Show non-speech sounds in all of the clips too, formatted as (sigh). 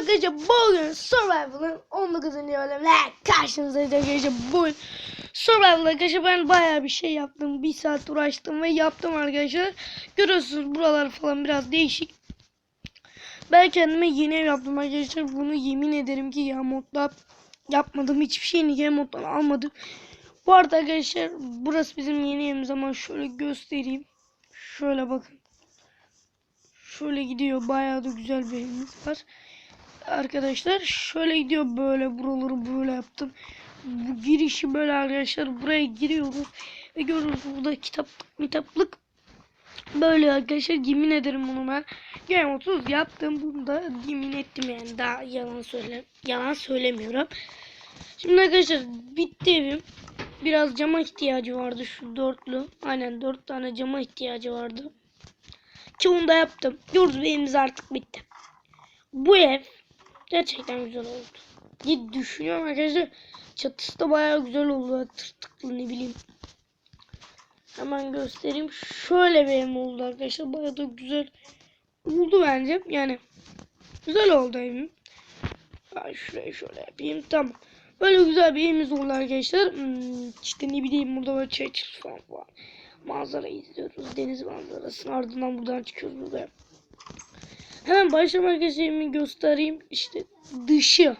arkadaşlar bugün Survival'ın 19. bölümüne karşınızdayız arkadaşlar. Bugün Survival arkadaşlar ben bayağı bir şey yaptım. Bir saat uğraştım ve yaptım arkadaşlar. Görüyorsunuz buralar falan biraz değişik. Ben kendime yeni ev yaptım arkadaşlar. Bunu yemin ederim ki ya modda yapmadım. Hiçbir şeyini game moddan almadım. Bu arada arkadaşlar burası bizim yeni evimiz ama şöyle göstereyim. Şöyle bakın. Şöyle gidiyor. Bayağı da güzel bir evimiz var. Arkadaşlar şöyle gidiyor böyle buraları böyle yaptım. Bu girişi böyle arkadaşlar buraya giriyoruz. Ve görüyoruz burada kitaplık kitaplık böyle arkadaşlar yemin ederim bunu ben Game 30 yaptım bunu da yemin ettim yani daha yalan söyle yalan söylemiyorum. Şimdi arkadaşlar bitti evim. Biraz cama ihtiyacı vardı şu dörtlü. Aynen dört tane cama ihtiyacı vardı. Çoğunu da yaptım. Gördüğünüz evimiz artık bitti. Bu ev gerçekten güzel oldu. diye düşünüyorum arkadaşlar. Çatısı da bayağı güzel oldu. Tırtıklı ne bileyim. Hemen göstereyim. Şöyle bir evim oldu arkadaşlar. Bayağı da güzel oldu bence. Yani güzel oldu evim. Ben şurayı şöyle yapayım. Tamam. Böyle güzel bir evimiz oldu arkadaşlar. Hmm, işte ne bileyim burada böyle çay falan var manzara izliyoruz. Deniz manzarasının ardından buradan çıkıyoruz buraya. Hemen başlamak için göstereyim. İşte dışı.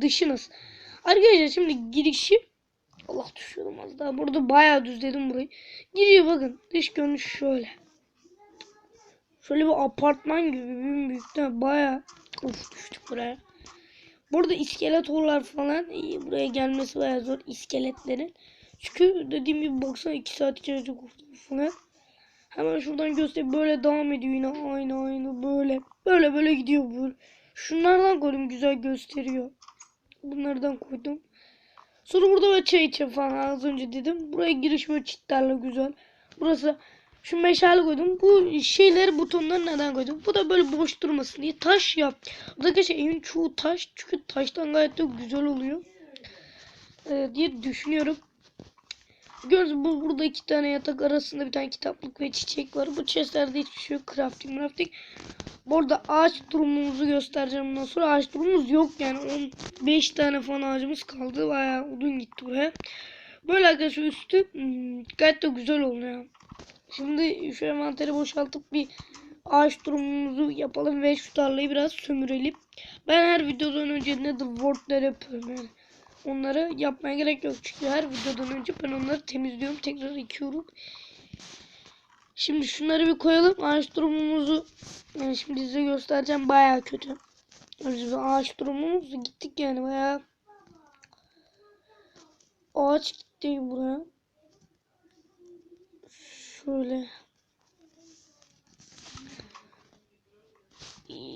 Dışı nasıl? Arkadaşlar şimdi girişi Allah düşüyordum az daha. Burada bayağı düzledim burayı. Giriyor bakın. Dış görünüş şöyle. Şöyle bir apartman gibi büyük de bayağı of düştük buraya. Burada iskeletorlar falan iyi. Buraya gelmesi bayağı zor iskeletlerin. Çünkü dediğim gibi baksana 2 saat içerisinde kurtuldu falan. Hemen şuradan göster böyle devam ediyor yine aynı aynı böyle. Böyle böyle gidiyor bu. Şunlardan koydum güzel gösteriyor. Bunlardan koydum. Sonra burada böyle çay içe falan az önce dedim. Buraya giriş böyle çitlerle güzel. Burası şu meşale koydum. Bu şeyleri butonları neden koydum? Bu da böyle boş durmasın diye taş yap. Bu da arkadaşlar evin çoğu taş. Çünkü taştan gayet de güzel oluyor. Ee, diye düşünüyorum. Gördüğünüz bu burada iki tane yatak arasında bir tane kitaplık ve çiçek var. Bu chestlerde hiçbir şey yok. Crafting crafting. Bu arada ağaç durumumuzu göstereceğim bundan sonra. Ağaç durumumuz yok yani. 15 tane falan ağacımız kaldı. Bayağı odun gitti buraya. Böyle arkadaşlar üstü hmm, gayet de güzel oluyor. Şimdi şu envanteri boşaltıp bir ağaç durumumuzu yapalım ve şu tarlayı biraz sömürelim. Ben her videodan önce Nether World'ler yapıyorum yani. Onları yapmaya gerek yok. Çünkü her videodan önce ben onları temizliyorum. Tekrar yıkıyorum. Şimdi şunları bir koyalım. Ağaç durumumuzu yani şimdi size göstereceğim. Baya kötü. Biz ağaç durumumuz gittik yani baya ağaç gitti buraya. Şöyle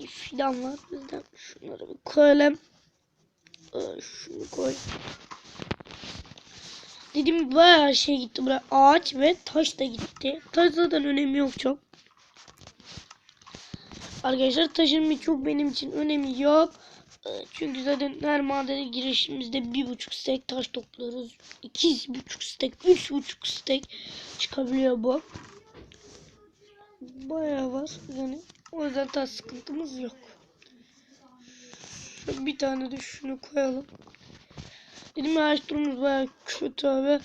fidan var bizden. Şunları bir koyalım. Şunu koy. Dedim bayağı şey gitti buraya. Ağaç ve taş da gitti. Taş zaten önemi yok çok. Arkadaşlar taşın çok benim için önemi yok. Ee, çünkü zaten her madene girişimizde bir buçuk stek taş topluyoruz. İki buçuk stek, üç buçuk stek çıkabiliyor bu. Bayağı var yani. O yüzden taş sıkıntımız yok. Bir tane de şunu koyalım. Dedim durumumuz baya kötü abi.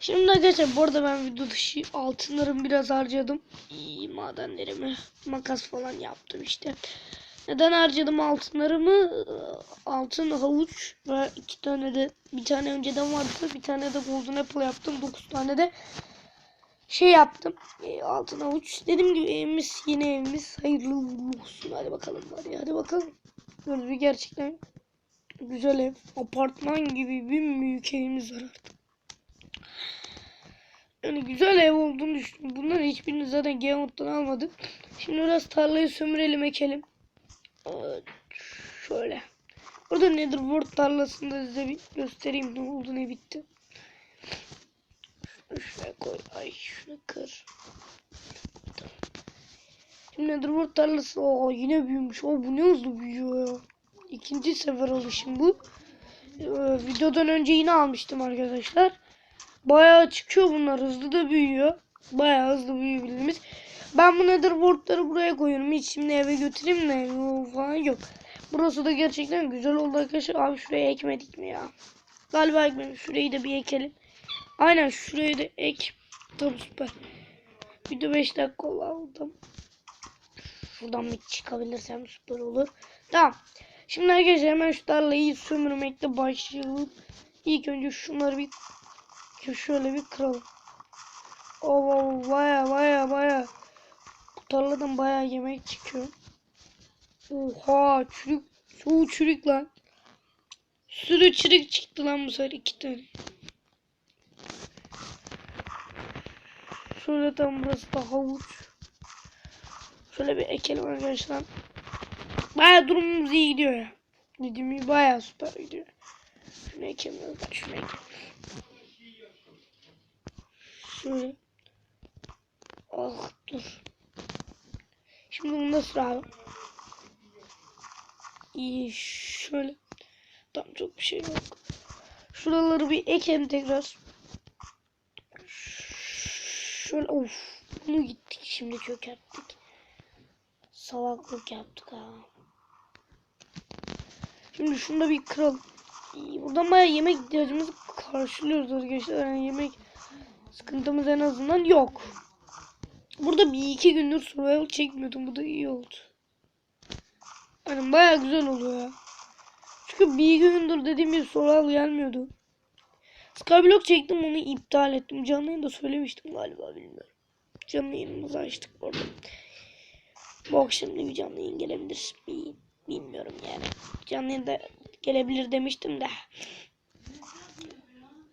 Şimdi arkadaşlar bu arada ben video dışı altınlarımı biraz harcadım. İyi madenlerimi makas falan yaptım işte. Neden harcadım altınlarımı? Altın havuç ve iki tane de bir tane önceden vardı. Bir tane de golden apple yaptım. Dokuz tane de şey yaptım. E, altın havuç. Dediğim gibi evimiz yeni evimiz. Hayırlı olsun. Hadi bakalım hadi, hadi bakalım. Bir gerçekten güzel ev. Apartman gibi bir büyük evimiz var artık. Yani güzel ev olduğunu düşündüm. Bunların hiçbirini zaten Gameout'tan almadık. Şimdi biraz tarlayı sömürelim ekelim. Şöyle. Burada Netherworld tarlasında size bir göstereyim ne oldu ne bitti. Şunu şuraya koy. Ay şunu kır. Şimdi Netherworld tarlası. Aa yine büyümüş. O bu ne hızlı büyüyor ya. İkinci sefer alışım bu. Ee, videodan önce yine almıştım arkadaşlar. Bayağı çıkıyor bunlar. Hızlı da büyüyor. Bayağı hızlı büyüyebildiğimiz. Ben bu nether boardları buraya koyuyorum. Hiç şimdi eve götüreyim de falan yok. Burası da gerçekten güzel oldu arkadaşlar. Abi şuraya ekmedik mi ya? Galiba ekmedim. Şurayı da bir ekelim. Aynen şurayı da ek. Tamam süper. Video 5 dakika aldım. Şuradan bir çıkabilirsem süper olur. Tamam. Şimdi arkadaşlar hemen şu tarlayı sömürmekle başlayalım. İlk önce şunları bir şöyle bir kıralım. Oo baya baya baya. Bu tarladan baya yemek çıkıyor. Oha çürük. Çoğu çürük lan. Sürü çürük çıktı lan bu sefer iki tane. Şöyle tam burası da havuç. Şöyle bir ekelim arkadaşlar. Baya durumumuz iyi gidiyor ya. Dediğim gibi baya süper gidiyor. Şunu. Bak şunu ekelim. Şöyle. Ah dur. Şimdi bunda sıra abi. İyi şöyle. Tam çok bir şey yok. Şuraları bir ekelim tekrar. Şöyle of. Bunu gittik şimdi çökerttik. Salaklık yaptık ha. Şimdi şunu da bir kıralım. Buradan bayağı yemek ihtiyacımızı karşılıyoruz arkadaşlar. Yani yemek sıkıntımız en azından yok. Burada bir iki gündür survival çekmiyordum. Bu da iyi oldu. Yani bayağı güzel oluyor. Çünkü bir gündür dediğim gibi survival gelmiyordu. Skyblock çektim onu iptal ettim. Canlı yayında söylemiştim galiba bilmiyorum. Canlı yayınımızı açtık orada. Bu akşam da bir canlı yayın gelebilir. Bir, bilmiyorum yani. Canlı yayında gelebilir demiştim de.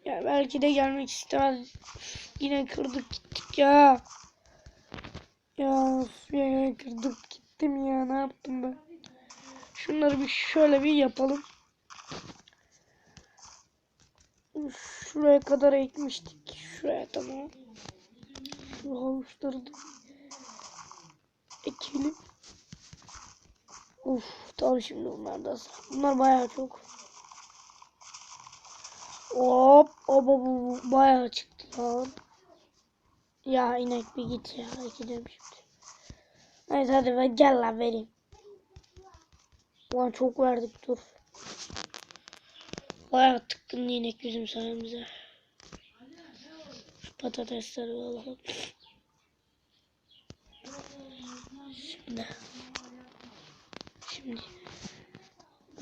Ya belki de gelmek istemez. Yine kırdık gittik ya. Ya yine kırdık gittim ya. Ne yaptım ben? Şunları bir şöyle bir yapalım. Şuraya kadar ekmiştik. Şuraya tamam. Şu havuçları da ekelim. Uf tamam şimdi onlar da sıra. Bunlar bayağı çok. Hop hop hop, bayağı çıktı lan. Ya inek bir git ya. Gideceğim şimdi. Neyse hadi ben gel lan vereyim. Ulan çok verdik dur. Bayağı tıkkınlı inek bizim sayemizde. Şu patatesleri alalım. (laughs) Şimdi. Şimdi.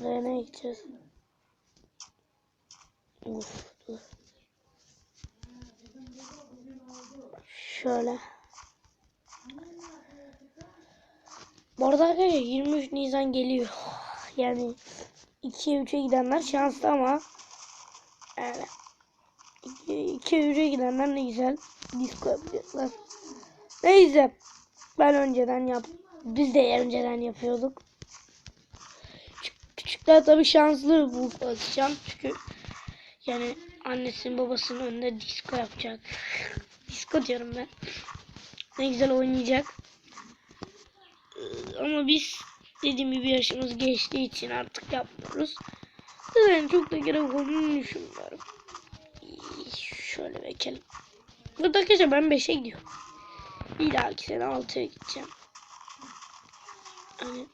Buraya ne gideceğiz? Uf dur. Şöyle. Bu arada arkadaşlar 23 Nisan geliyor. (sighs) Yani 2'ye 3'e gidenler şanslı ama yani 2'ye 3'e gidenler ne güzel disco yapacaklar. Neyse ben önceden yap. Biz de önceden yapıyorduk. Küçük- Küçükler tabii şanslı bu açacağım çünkü yani annesinin babasının önünde disco yapacak. (laughs) disco diyorum ben. Ne güzel oynayacak. Ee, Ama biz dediğim gibi yaşımız geçtiği için artık yapmıyoruz. Yani çok da gerek olduğunu düşünmüyorum. Şöyle bekelim. Burada arkadaşlar ben 5'e gidiyorum. Bir dahaki sene 6'ya gideceğim. Hani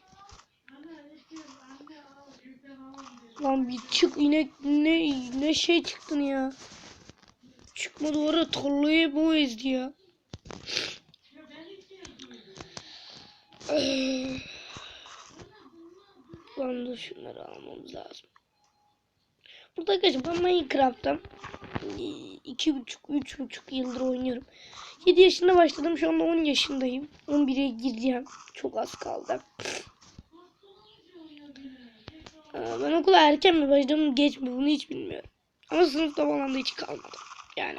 Lan bir çık inek ne ne şey çıktın ya. Çıkmadı oraya tarlayı bu ezdi ya. (sighs) Lan dur şunları almamız lazım. Burada arkadaşlar ben Minecraft'ta iki buçuk, üç buçuk yıldır oynuyorum. 7 yaşında başladım. Şu anda 10 yaşındayım. 11'e gireceğim. Çok az kaldı. Ee, Ben okula erken mi başladım geç mi bunu hiç bilmiyorum. Ama sınıfta falan da hiç kalmadım. Yani.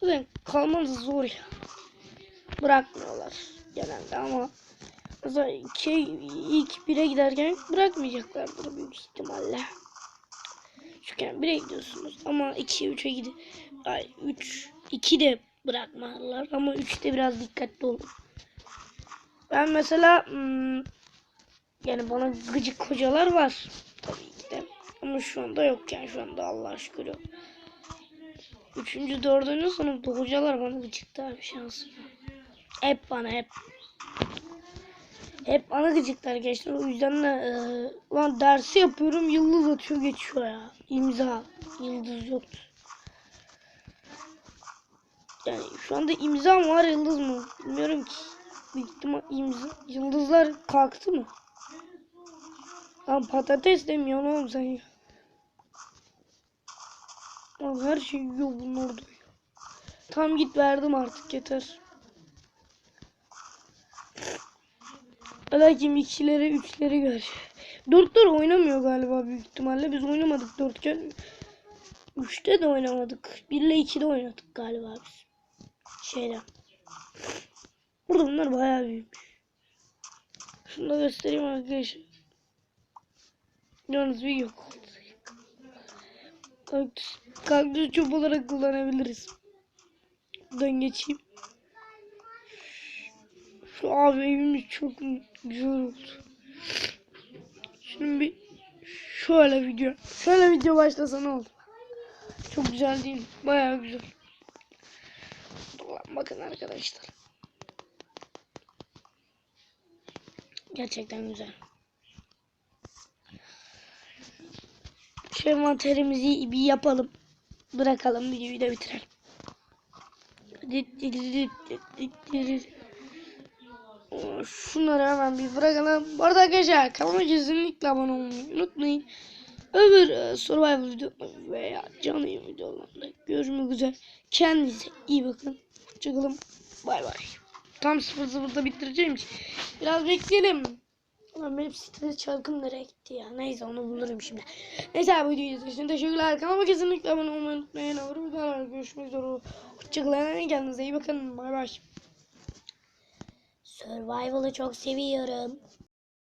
Zaten kalmanız zor ya. Bırakmıyorlar genelde ama mesela iki, ilk bire giderken bırakmayacaklardır büyük ihtimalle. Yani bire gidiyorsunuz ama 2'ye 3'e gidip ay 3 2 de bırakmalılar ama 3'te biraz dikkatli olun. Ben mesela hmm, yani bana gıcık hocalar var tabii ki de. Ama şu anda yok yani şu anda Allah'a şükür yok. Üçüncü, dördüncü sınıfta hocalar bana gıcıktı abi şansım. Hep bana hep. Hep bana gıcıklar gençler. O yüzden de e, ulan dersi yapıyorum yıldız atıyor geçiyor ya. İmza. Yıldız yoktu. Yani şu anda imza mı var yıldız mı? Bilmiyorum ki. Büyük ihtimal imza, yıldızlar kalktı mı? Lan patates demiyorsun oğlum sen ya. Lan her şey yiyor bunlar da. Tam git verdim artık yeter. Lakin ikileri üçleri gör. Dörtler oynamıyor galiba büyük ihtimalle. Biz oynamadık dörtken. Üçte de oynamadık. Bir ile ikide oynadık galiba biz. Şeyden. Burada bunlar bayağı büyük. Şunu da göstereyim arkadaşlar. Yalnız bir yok. Kaktüs, kaktüs çöp olarak kullanabiliriz. Buradan geçeyim. Şu abi evimiz çok güzel oldu. Şimdi bir şöyle video. Şöyle video başlasa ne olur? Çok güzel değil? Bayağı güzel. Bakın arkadaşlar. Gerçekten güzel. Şu envanterimizi bir yapalım. Bırakalım videoyu da bitirelim. Şunları hemen bir bırakalım. Bu arada arkadaşlar kanalıma kesinlikle abone olmayı unutmayın. Öbür e, survival video veya canlı videolarında görüşmek üzere. Kendinize iyi bakın. Hoşçakalın. Bay bay. Tam 0-0'da bitireceğim biraz bekleyelim. Ulan benim stres çarkım nereye gitti ya? Neyse onu bulurum şimdi. Neyse bu videoyu izlediğiniz için teşekkürler. Kanalıma kesinlikle abone olmayı unutmayın. Öbür videolarda görüşmek üzere. Hoşçakalın. Kendinize iyi bakın. Bay bay. Survival'ı çok seviyorum.